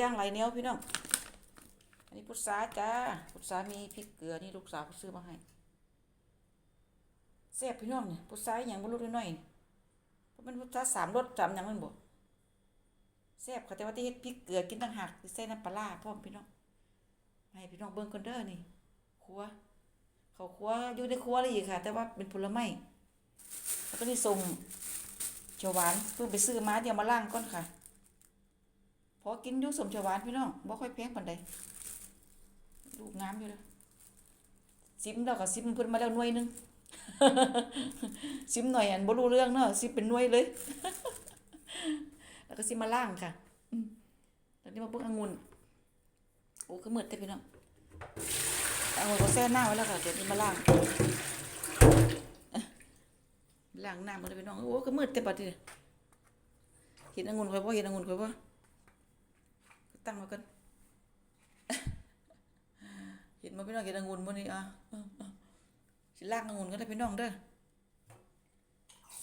ย่างไรเนี้ยพี่น้อง อันนี้พุทราจ้า พุทรามีพริกเกลือนี่ลูกสาวเขาซื้อมาให้แซ่บพี่น้องเนี่ยพุทราอย่างบ่รู้น้อยนี่เพราะมันพุทราสามรสสามอย่างมันบ่แซ่บค่ะแต่ว่าที่เฮ็ดพริกเกลือกินต่างหากใส่น้ำปลาพร้อมพี่น้องให้พี่น้องเบิ่งก่อนเด้อนี่ครัวเขาครัวอยู่ในครัวเลยอีกค่ะ แต่ว่าเป็นผลไม้แล้วก็นี่ส้มเขียวหวานเพิ่งไปซื้อมาเดี๋ยวมาล้างก่อนค่ะ พอกินอยู่สมเขียวานพี่น้องบ่ค่อยแพงปานใดลูกงามอยู่เลยซิมแล้วก็ซิมเพิ่นมาแล้วหน่วยหนึงซิมหน่อยอันบ่รู้เรื่องเนาะซิมเป็นหน่วยเลย แล้วก็ซิมมาล้างค่ะอืมแล้วนี่มาเบิ่งองุ่นโอ้คือมืดแต่พี่น้ององุ่นก็แช่น้ำไว้แล้วค่ะเดี๋ยวนี้มาล้างล้างน้ำมาเลยพี่น้องโอ้คือมืดแต่บัดนี้เห็นองุ่นค่อยบ่เห็นองุ่นค่อยบ่ ตั้งมากันเห็นมาพี่น้องเห็นองุ่นบ่นี่อะสิล้างองุ่นก็ได้พี่น้องเด้อ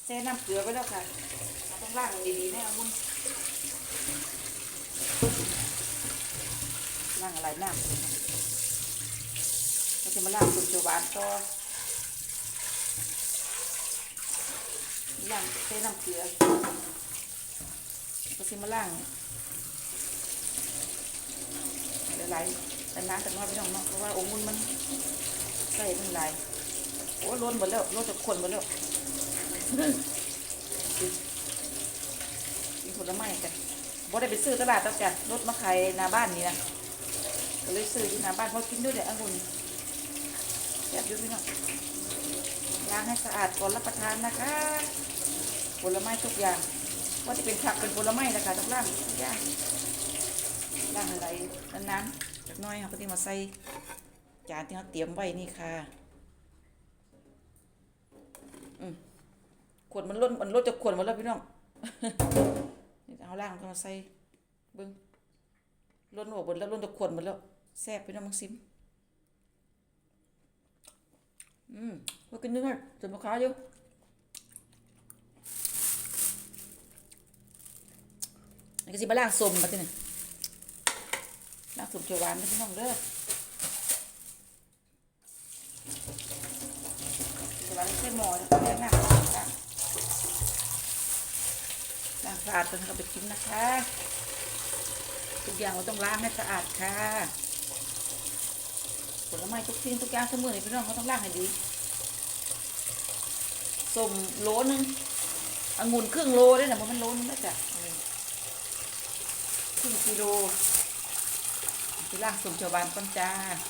แช่น้ำเกลือไว้แล้วค่ะต้องล้างดีๆแน่องุ่นล้างอะไรน้ำเราจะมาล้างสุนทรหวานต่อลางแช่น้ำเกลือเราจะมาล้าง หลแต่น้ำแต่น้อยพี่น้องเนาะเพราะว่าองค์มุนมันใส่มันหลายโอ้ล้นหมดแล้วล้นจากคนหมดแล้วกินผลไม้กันบ่ได้ไปซื้อตลาดแล้วจ้ะรถมาขายหน้าบ้านนี่นะก็เลยซื้อที่หน้าบ้านเพราะกินด้วยเดี๋ยวองุ่นแซ่บยู่พี่น้องล้างให้สะอาดก่อนรับประทานนะคะผลไม้ทุกอย่างว่าจะเป็นผักเป็นผลไม้นะคะต้องล้างทุกอย่างางอะไรนานๆจากน้อยเขาก็ที่มาใส่จานที่เขาเตรียมไว้นี่ค่ะอืมขวดมันล้นมันล้นจากขวดหมดแล้วพี่น้องเอาล่างก็มาใส่เบิ้งล้นออกหมดแล้วล้นจากขวดหมดแล้วแซ่บพี่น้องมังซิมอืมมากินด้วยกันจนมาค้าอยู่นี่ก็สิมาล่างส้มมาที่นี่ น้ำสุปเขียวหวานพี่น้องเด้อเขียวหวานใส่หม้อแล้วก็แยกน้ำล้างล้างสะอาดจนเราไปกินนะคะ ทุกอย่างเราต้องล้างให้สะอาดค่ะผลไม้ทุกสิ่งทุกอย่างเสมอเลยพี่น้องเขาต้องล้างให้ดีส้มโลนึงองุ่นครึ่งโลด้วยนะมันโลนึงนะจ๊ะครึ่งกิโล สิล่างสมชาวบ้านก้อนจ้า